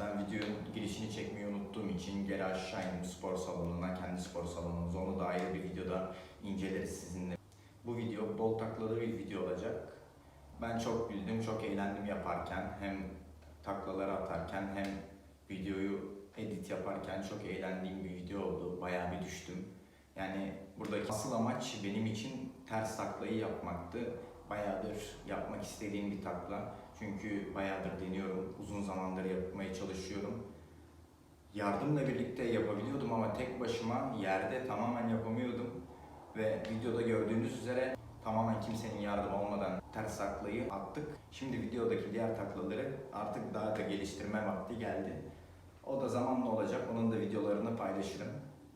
Ben videonun girişini çekmeyi unuttuğum için geri aşağı indim spor salonuna, kendi spor salonumuza. Onu da ayrı bir videoda inceleriz sizinle. Bu video bol taklalı bir video olacak. Ben çok güldüm, çok eğlendim yaparken. Hem taklaları atarken hem videoyu edit yaparken çok eğlendiğim bir video oldu. Bayağı bir düştüm. Yani buradaki asıl amaç benim için ters taklayı yapmaktı. Bayağıdır yapmak istediğim bir takla. Çünkü bayağıdır deniyorum. Uzun zamandır yapmaya çalışıyorum. Yardımla birlikte yapabiliyordum ama tek başıma yerde tamamen yapamıyordum. Ve videoda gördüğünüz üzere tamamen kimsenin yardımı olmadan ters taklayı attık. Şimdi videodaki diğer taklaları artık daha da geliştirme vakti geldi. O da zamanla olacak. Onun da videolarını paylaşırım.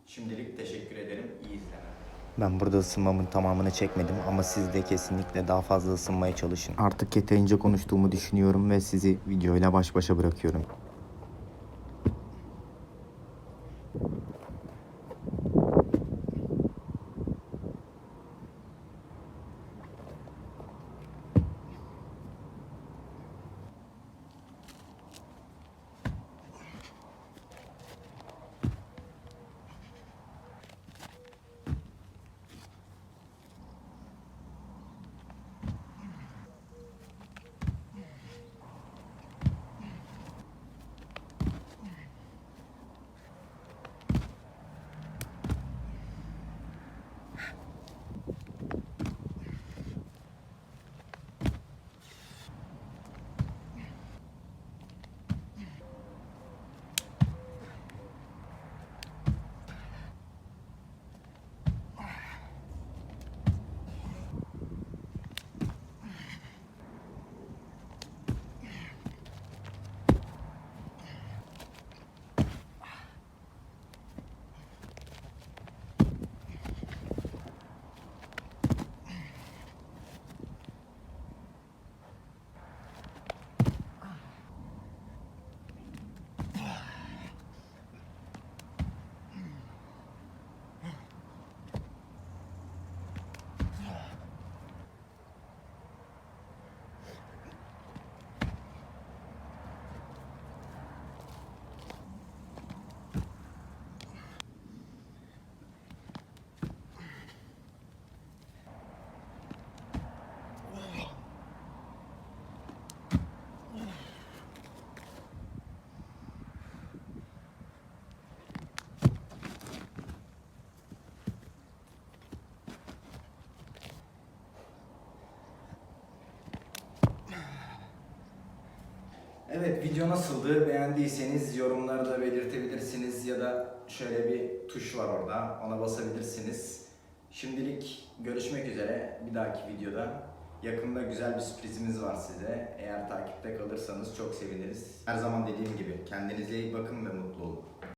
Şimdilik teşekkür ederim. İyi izlemeler. Ben burada ısınmamın tamamını çekmedim ama siz de kesinlikle daha fazla ısınmaya çalışın. Artık yeterince konuştuğumu düşünüyorum ve sizi videoyla baş başa bırakıyorum. Evet video nasıldı? Beğendiyseniz yorumlarda belirtebilirsiniz ya da şöyle bir tuş var orada ona basabilirsiniz. Şimdilik görüşmek üzere bir dahaki videoda. Yakında güzel bir sürprizimiz var size. Eğer takipte kalırsanız çok seviniriz. Her zaman dediğim gibi kendinize iyi bakın ve mutlu olun.